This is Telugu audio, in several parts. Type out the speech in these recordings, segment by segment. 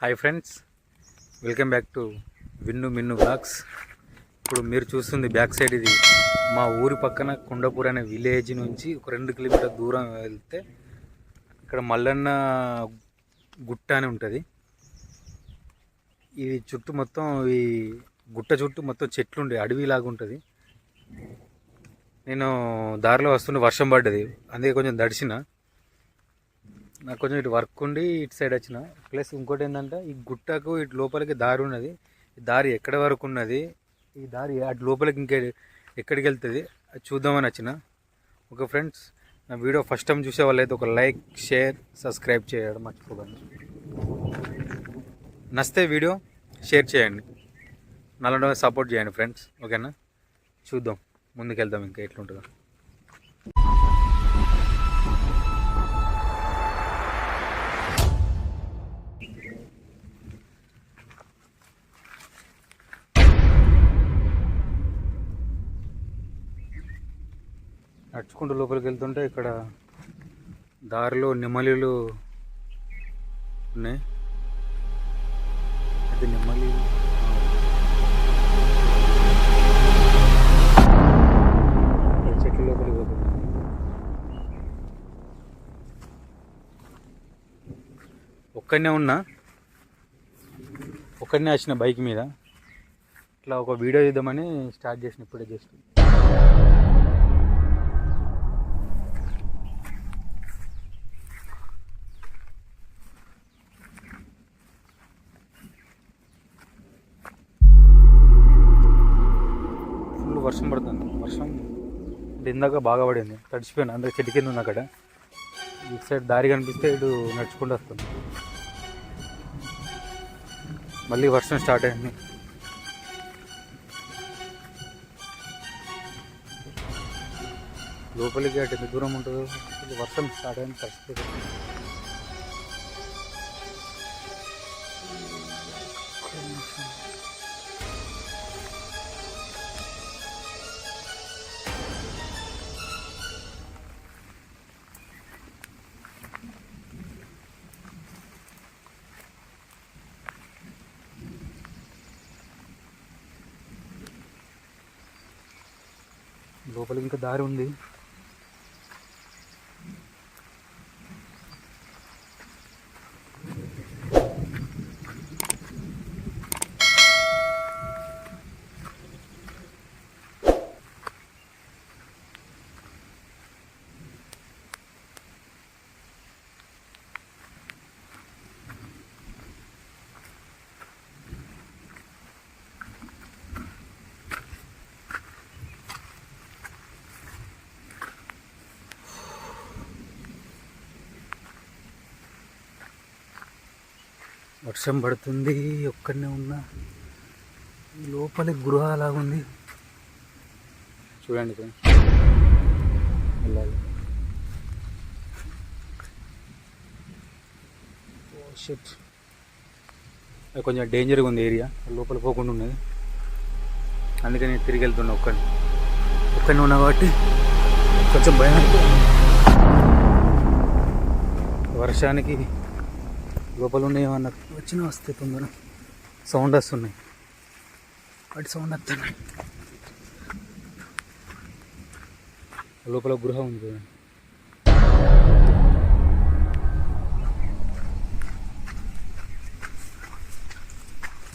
Hi friends welcome back to Vinnu Minnu vlogs ఇప్పుడు మీరు చూస్తుంది బ్యాక్ సైడ్ ఇది మా ఊరి పక్కన కుండపూర్ అనే విలేజ్ నుంచి ఒక రెండు కిలోమీటర్ దూరం వెళ్తే ఇక్కడ మల్లన్న గుట్ట అని ఉంటుంది. ఇది చుట్టూ మొత్తం ఈ గుట్ట చుట్టూ మొత్తం చెట్లు ఉండే అడవిలాగా ఉంటుంది. నేను దారిలో వస్తుండే వర్షం పడ్డది అందుకే కొంచెం దడిచిన నాకు కొంచెం ఇటు వర్క్ ఉండి ఇటు సైడ్ వచ్చిన. ప్లస్ ఇంకోటి ఏంటంటే ఈ గుట్టకు ఇటు లోపలికి దారి ఉన్నది. ఈ దారి ఎక్కడ వరకు ఉన్నది? ఈ దారి అటు లోపలికి ఇంకే ఎక్కడికి వెళ్తుంది? అది చూద్దామని వచ్చిన. ఓకే ఫ్రెండ్స్ నా వీడియో ఫస్ట్ టైం చూసే వాళ్ళైతే ఒక లైక్ షేర్ సబ్స్క్రైబ్ చేయడం మర్చిపోకండి. నచ్చితే వీడియో షేర్ చేయండి. నల్ల సపోర్ట్ చేయండి ఫ్రెండ్స్ ఓకేనా చూద్దాం. ముందుకెళ్దాం ఇంకా ఎట్లుంటుందో. నడుచుకుంటూ లోపలికి వెళ్తుంటే ఇక్కడ దారిలో నెమలిలు ఉన్నాయి. అది నెమలి చెట్ల లోపలికి పోతుంది. ఒక్కడనే ఉన్నా. ఒక్కడనే వచ్చిన బైక్ మీద. ఇట్లా ఒక వీడియో ఇద్దామని స్టార్ట్ చేసిన ఇప్పుడే జస్ట్ వర్షం పడుతుంది. వర్షం ఇందాక బాగా పడింది. తడిచిపోయాను అందుకే చెట్టు కింద ఉంది అక్కడ. ఇటు సైడ్ దారి కనిపిస్తే ఇటు నడుచుకుంటూ వస్తుంది. మళ్ళీ వర్షం స్టార్ట్ అయింది. లోపలికి అటు ఎంత దూరం ఉంటుందో వర్షం స్టార్ట్ అయింది పరిస్థితి. లోపలికి ఇంకా దారి ఉంది. వర్షం పడుతుంది ఒక్కడనే ఉన్నా. లోపలి గృహ ఉంది చూడండి వెళ్ళాలి షిట్ అది కొంచెం డేంజర్గా ఉంది ఏరియా లోపల పోకుండా ఉన్నది. అందుకని నేను తిరిగి వెళ్తున్నా ఒక్కడిని. ఒక్కడిని ఉన్నా కాబట్టి కొంచెం భయం. వర్షానికి లోపల ఉన్నాయి ఏమన్నా వచ్చిన వస్తే తొందర. సౌండ్ వస్తున్నాయి. వాటి సౌండ్ వస్తున్నాయి. లోపల గృహ ఉంది చూడండి.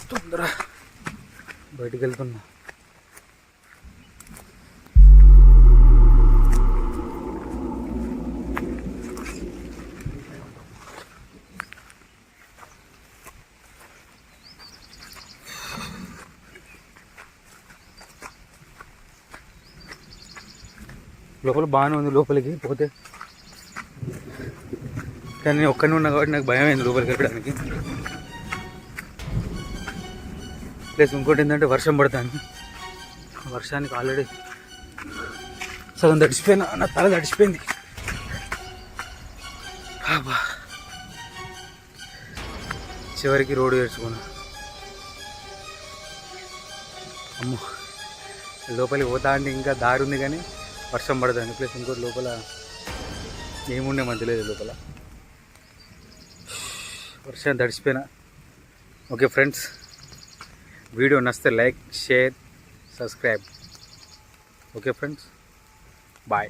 తొందర. బయటికి వెళ్తున్నా. లోపల బాగానే ఉంది లోపలికి పోతే. కానీ నేను ఒక్కనే ఉన్నా కాబట్టి నాకు భయం అయింది లోపలికి వెళ్ళడానికి. ప్లస్ ఇంకోటి ఏంటంటే వర్షం పడతాను వర్షానికి ఆల్రెడీ సగం తడిచిపోయినా నా తల తడిచిపోయింది. బాబా చివరికి రోడ్డు ఏడ్చుకున్నా. అమ్మో. లోపలికి పోతా అంటే ఇంకా దారి ఉంది కానీ వర్షం పడదని ప్లస్ ఇంకోటి లోపల ఏముండే మనకు లేదు లోపల. వర్షం తడిచిపోయినా ఓకే ఫ్రెండ్స్ వీడియో నచ్చితే like share subscribe. Okay friends bye.